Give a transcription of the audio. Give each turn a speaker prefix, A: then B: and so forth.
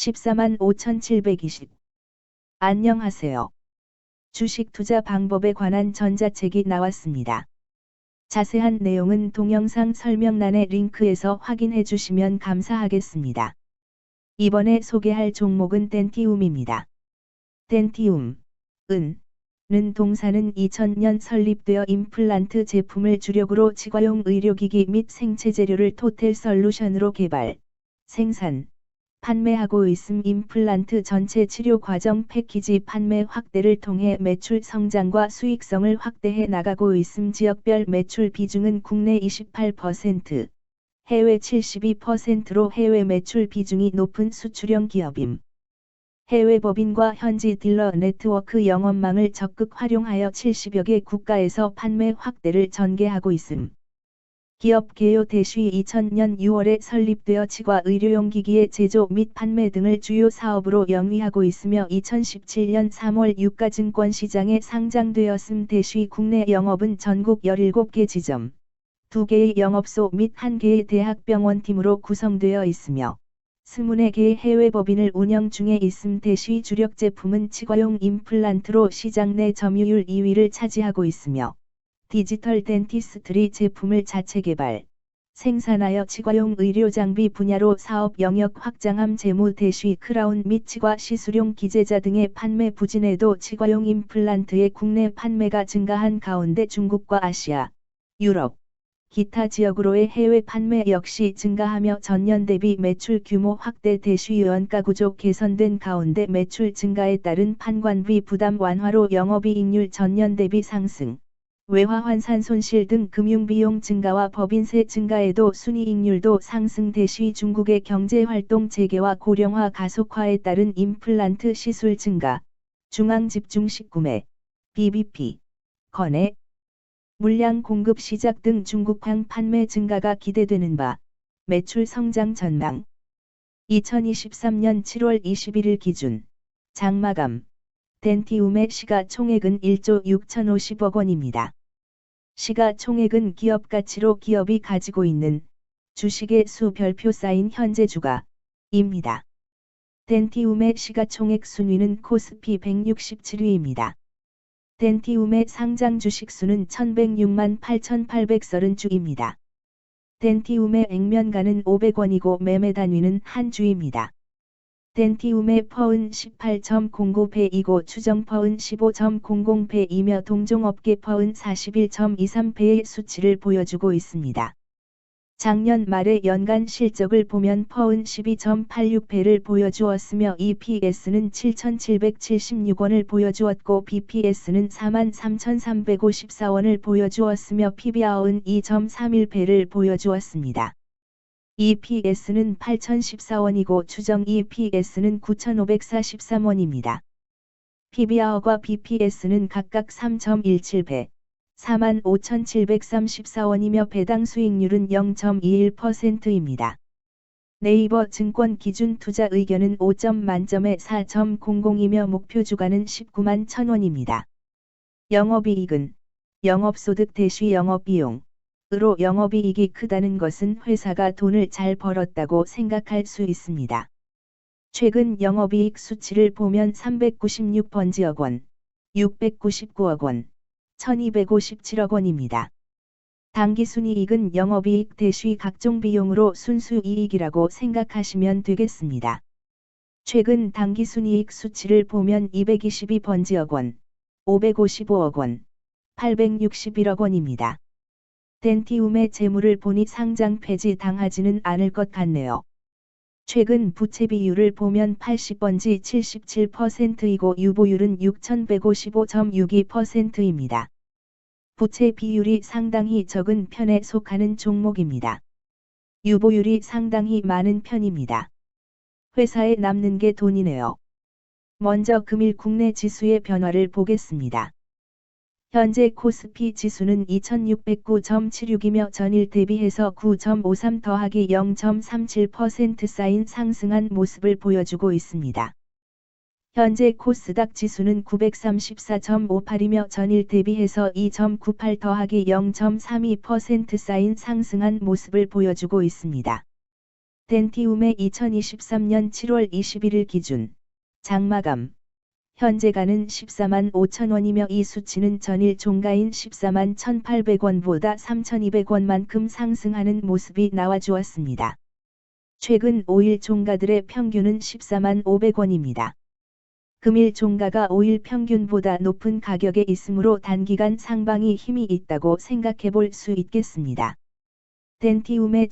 A: 14만 5,720. 안녕하세요. 주식 투자 방법에 관한 전자책이 나왔습니다. 자세한 내용은 동영상 설명란의 링크에서 확인해 주시면 감사하겠습니다. 이번에 소개할 종목은 덴티움입니다. 덴티움, 은, 는 동사는 2000년 설립되어 임플란트 제품을 주력으로 치과용 의료기기 및 생체 재료를 토텔 솔루션으로 개발, 생산, 판매하고 있음 임플란트 전체 치료 과정 패키지 판매 확대를 통해 매출 성장과 수익성을 확대해 나가고 있음 지역별 매출 비중은 국내 28%, 해외 72%로 해외 매출 비중이 높은 수출형 기업임. 해외 법인과 현지 딜러 네트워크 영업망을 적극 활용하여 70여 개 국가에서 판매 확대를 전개하고 있음. 기업 개요 대시 2000년 6월에 설립되어 치과 의료용 기기의 제조 및 판매 등을 주요 사업으로 영위하고 있으며 2017년 3월 유가 증권 시장에 상장되었음 대시 국내 영업은 전국 17개 지점, 2개의 영업소 및 1개의 대학병원팀으로 구성되어 있으며 24개의 해외 법인을 운영 중에 있음 대시 주력 제품은 치과용 임플란트로 시장 내 점유율 2위를 차지하고 있으며 디지털 덴티스트리 제품을 자체 개발, 생산하여 치과용 의료 장비 분야로 사업 영역 확장함 재무 대시 크라운 및 치과 시술용 기재자 등의 판매 부진에도 치과용 임플란트의 국내 판매가 증가한 가운데 중국과 아시아, 유럽, 기타 지역으로의 해외 판매 역시 증가하며 전년 대비 매출 규모 확대 대시 원가 구조 개선된 가운데 매출 증가에 따른 판관비 부담 완화로 영업이익률 전년 대비 상승. 외화 환산 손실 등 금융비용 증가와 법인세 증가에도 순이익률도 상승 대시 중국의 경제활동 재개와 고령화 가속화에 따른 임플란트 시술 증가, 중앙집중식 구매, BBP, 거래, 물량 공급 시작 등 중국황 판매 증가가 기대되는 바, 매출 성장 전망. 2023년 7월 21일 기준, 장마감, 덴티움의 시가 총액은 1조 6,050억 원입니다. 시가총액은 기업 가치로 기업이 가지고 있는 주식의 수 별표 쌓인 현재 주가입니다. 덴티움의 시가총액 순위는 코스피 167위입니다. 덴티움의 상장 주식 수는 1106만 8830주입니다. 덴티움의 액면가는 500원이고 매매 단위는 한 주입니다. 덴티움의 퍼은 18.09배이고 추정 퍼은 15.00배이며 동종업계 퍼은 41.23배의 수치를 보여주고 있습니다. 작년 말의 연간 실적을 보면 퍼은 12.86배를 보여주었으며 EPS는 7,776원을 보여주었고 BPS는 43,354원을 보여주었으며 PBR은 2.31배를 보여주었습니다. EPS는 8,014원이고 추정 EPS는 9,543원입니다. PBR과 BPS는 각각 3.17배, 45,734원이며 배당 수익률은 0.21%입니다. 네이버 증권 기준 투자 의견은 5점 만점에 4.00이며 목표 주가는 19만 1000원입니다. 영업이익은 영업소득 대시 영업비용 으로 영업이익이 크다는 것은 회사가 돈을 잘 벌었다고 생각할 수 있습니다. 최근 영업이익 수치를 보면 396번지억 원, 699억 원, 1257억 원입니다. 당기순이익은 영업이익 대시 각종 비용으로 순수이익이라고 생각하시면 되겠습니다. 최근 당기순이익 수치를 보면 222번지억 원, 555억 원, 861억 원입니다. 덴티움의 재물을 보니 상장 폐지 당하지는 않을 것 같네요. 최근 부채 비율을 보면 80번지 77%이고 유보율은 6155.62%입니다. 부채 비율이 상당히 적은 편에 속하는 종목입니다. 유보율이 상당히 많은 편입니다. 회사에 남는 게 돈이네요. 먼저 금일 국내 지수의 변화를 보겠습니다. 현재 코스피 지수는 2609.76이며 전일 대비해서 9.53 더하기 0.37% 쌓인 상승한 모습을 보여주고 있습니다. 현재 코스닥 지수는 934.58이며 전일 대비해서 2.98 더하기 0.32% 쌓인 상승한 모습을 보여주고 있습니다. 덴티움의 2023년 7월 21일 기준 장마감 현재가는 14만 5천 원이며 이 수치는 전일 종가인 14만 1,800원보다 3,200원만큼 상승하는 모습이 나와주었습니다. 최근 5일 종가들의 평균은 14만 500원입니다. 금일 종가가 5일 평균보다 높은 가격에 있으므로 단기간 상방이 힘이 있다고 생각해 볼 수 있겠습니다. 덴티움의